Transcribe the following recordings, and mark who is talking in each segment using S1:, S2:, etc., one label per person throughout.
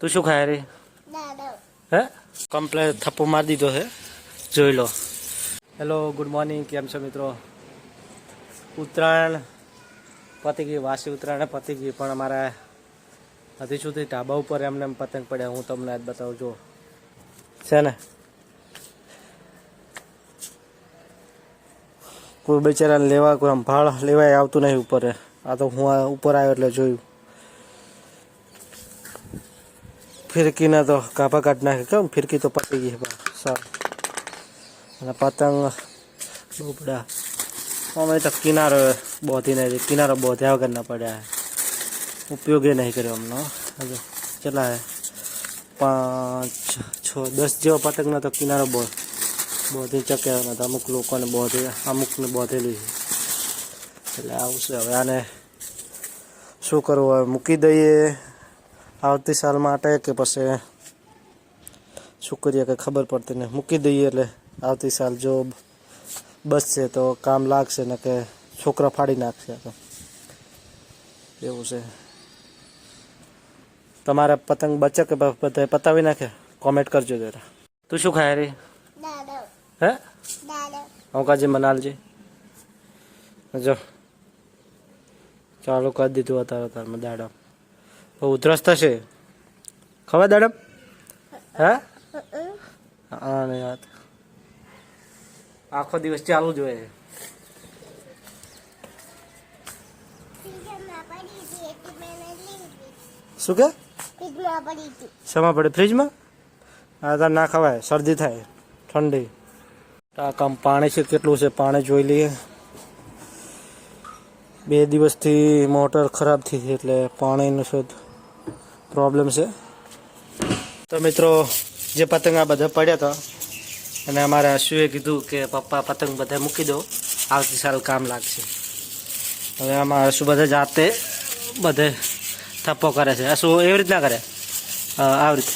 S1: તું શું ખાય રે? હે? કમ્પ્લેટ થપ્પો મારી દીધો છે જોઈ લો. હેલો ગુડ મોર્નિંગ કેમ છો મિત્રો? ઉત્તરાયણ પતી ગઈ વાસી ઉત્તરાયણ પતી ગઈ પણ અમારા હજી સુધી ઢાબા ઉપર એમને એમ પતંગ પડ્યા. હું તમને આજ બતાવું જો છે ને? કોઈ બિચારાને લેવા, કોઈ આમ ભાળ લેવાય, આવતું નહીં ઉપર. આ તો હું ઉપર આવ્યો એટલે જોયું. ફિરકીને તો કાપા કાઢ નાખે કેમ ફિરકી તો પતી ગઈ સારું અને પતંગ બહુ પડ્યા અમે તો કિનારો બોધી નહીં કિનારો બોધ્યા વગર ના પડ્યા ઉપયોગે નહીં કર્યો અમનો હજુ કેટલા પાંચ છ દસ જેવા પતંગના તો કિનારો બો બોધી ચક્યા નથી અમુક લોકોને બોધે અમુકને બોધેલી છે એટલે આવું છે હવે આને શું કરવું હવે મૂકી દઈએ આવતી સાલ માટે કે પછી શું કરીએ કંઈ ખબર પડતી નહીં. મૂકી દઈએ એટલે આવતી સાલ જો બસશે તો કામ લાગશે ને કે છોકરા ફાડી નાખશે તો. એવું છે. તમારે પતંગ બચે કે બધા પતાવી નાખે? કોમેન્ટ કરજો જરા. તું શું ખાય રે? હે? અંકાજી મનાલજી? જો. ચાલુ કરી દીધું અત્યારે અત્યારમાં દાડમ બહુ ઉધરસ થશે. ખબર દાડમ? હે? નહીં વાત. આખો દિવસ ચાલુ જ હોય. શું કે? શેમાં પડે ફ્રીજમાં? આ તાર ના ખવાય, શરદી થાય, ઠંડી. કામ પાણી છે, કેટલું છે, પાણી જોઈ લઈએ. બે દિવસથી મોટર ખરાબ થઈ એટલે પાણીનું શું પ્રોબ્લેમ છે. તો મિત્રો, જે પતંગ આ બધા પડ્યા હતા, અને અમારા અશુએ કીધું કે, પપ્પા, પતંગ બધા મૂકી દો, આવતી સાલ કામ લાગશે. હવે આમાં અશુ બધા જાતે બધે થપ્પો કરે છે. અશુ એવી રીતના કરે? આવી રીતે.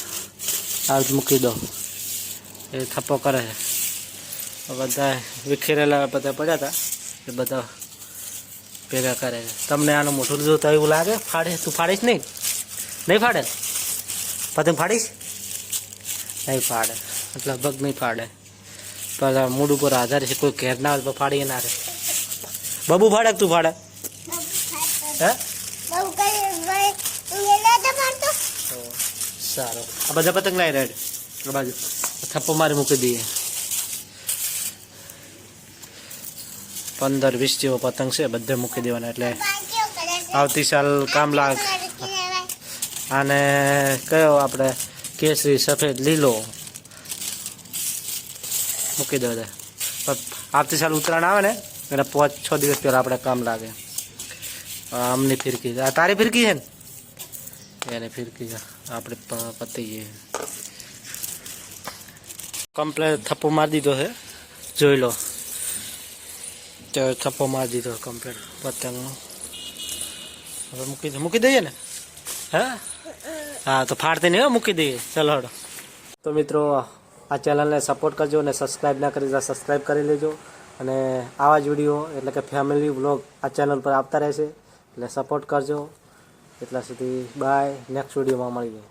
S1: આવી રીતે મૂકી દો. એ થપ્પો કરે છે. બધા વિખેરેલા બધા પડ્યા હતા, એ બધા ભેગા કરે છે. તમને આનું મોટું જોતા એવું લાગે? ફાડે? તું ફાડીશ નહીં? નહીં ફાડે પતંગ ફાડીશ નહીં ફાડે એટલે લગભગ નહીં ફાડે પેલા મૂડ ઉપર આધાર છે કોઈ ઘેર ના હોય તો ફાડી નાખે બબુ ફાડે કે તું ફાડે હે તો સારું આ બધા પતંગ લાવી રેડ આ બાજુ થપ્પો મારી મૂકી દઈએ પંદર વીસ જેવો પતંગ છે બધે મૂકી દેવાના એટલે આવતી સાલ કામ લાગ આને કયો આપણે કેસરી, સફેદ, લીલો? મૂકી દો દે આવતી સાલ ઉત્તરાયણ આવે ને, એટલે પાંચ, છ દિવસ પહેલાં આપણે કામ લાગે. આમની ફિરકી. આ તારી ફિરકી છે ને? એને ફિરકી આપણે પતી ગઈ કમ્પ્લેટ થપ્પો મારી દીધો છે. જોઈ લો. થપ્પો મારી દીધો કમ્પ્લેટ. પતંગનો. હવે મૂકી મૂકી દઈએ ને? હા? હા, તો ફાડતી નહીં મૂકી દઈએ. ચલો તો મિત્રો, આ ચેનલને સપોર્ટ કરજો અને સબસ્ક્રાઈબ ના કરી સબસ્ક્રાઈબ કરી લેજો. અને આવા જ વીડિયો એટલે કે ફેમિલી વ્લોગ આ ચેનલ પર આવતા રહેશે. એટલે સપોર્ટ કરજો. એટલા સુધી બાય નેક્સ્ટ વિડીયોમાં મળીએ.